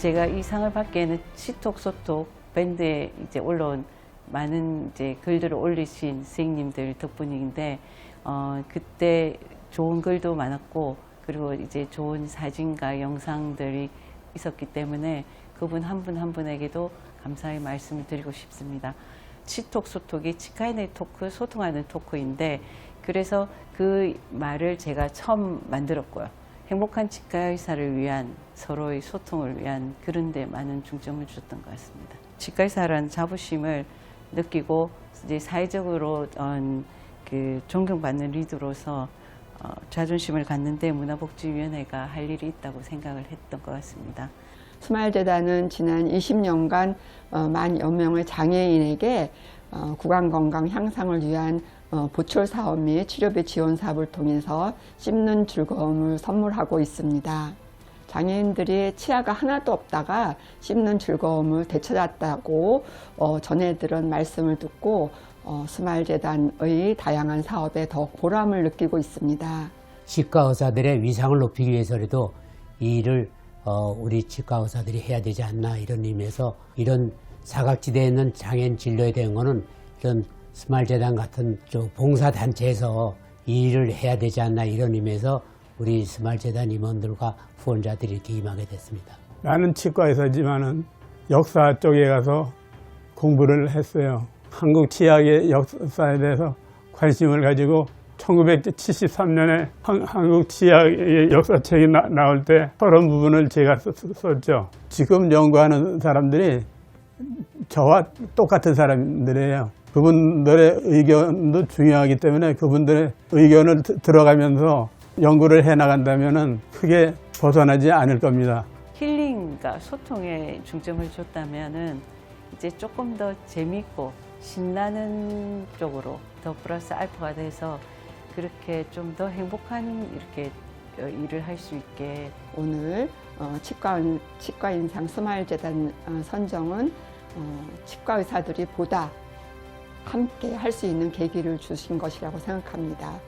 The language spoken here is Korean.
제가 이 상을 받기에는 시톡 소톡 밴드에 이제 올라온 많은 이제 글들을 올리신 선생님들 덕분인데 어 그때 좋은 글도 많았고 그리고 이제 좋은 사진과 영상들이 있었기 때문에 그분 한 분한 분에게도 감사의 말씀을 드리고 싶습니다. 치톡 소톡이 치카이네 토크 소통하는 토크인데 그래서 그 말을 제가 처음 만들었고요. 행복한 치과 의사를 위한 서로의 소통을 위한 그런 데 많은 중점을 주셨던 것 같습니다. 치과 의사라는 자부심을 느끼고 이제 사회적으로 어, 그 존경받는 리더로서 어, 자존심을 갖는데 문화복지위원회가 할 일이 있다고 생각을 했던 것 같습니다. 스마일재단은 지난 20년간 어, 만여 명의 장애인에게 어, 구강 건강 향상을 위한 어, 보철 사업 및 치료비 지원 사업을 통해서 씹는 즐거움을 선물하고 있습니다. 장애인들이 치아가 하나도 없다가 씹는 즐거움을 되찾았다고 어, 전해들은 말씀을 듣고 어, 스마일 재단의 다양한 사업에 더 보람을 느끼고 있습니다. 치과 의사들의 위상을 높이기 위해서라도 이 일을 어, 우리 치과 의사들이 해야 되지 않나 이런 의미에서 이런 사각지대에 있는 장애인 진료에 대한 거는 이런 스마일 재단 같은 저 봉사 단체에서 이 일을 해야 되지 않나 이런 의미에서 우리 스마일 재단 임원들과 후원자들이 이렇게 임하게 됐습니다. 나는 치과의사지만은 역사 쪽에 가서 공부를 했어요. 한국 치약의 역사에 대해서 관심을 가지고 1973년에 한국 치약의 역사책이 나, 올때 그런 부분을 제가 썼, 썼죠. 지금 연구하는 사람들이 저와 똑같은 사람들이에요. 그분들의 의견도 중요하기 때문에 그분들의 의견을 드- 들어가면서 연구를 해 나간다면은 크게 벗어나지 않을 겁니다. 힐링과 소통에 중점을 줬다면은 이제 조금 더 재밌고 신나는 쪽으로 더 플러스 알파가 돼서 그렇게 좀 더 행복한 이렇게 어, 일을 할 수 있게 오늘 어, 치과, 치과 인상 스마일 재단 어, 선정은 어, 치과 의사들이 보다 함께 할 수 있는 계기를 주신 것이라고 생각합니다.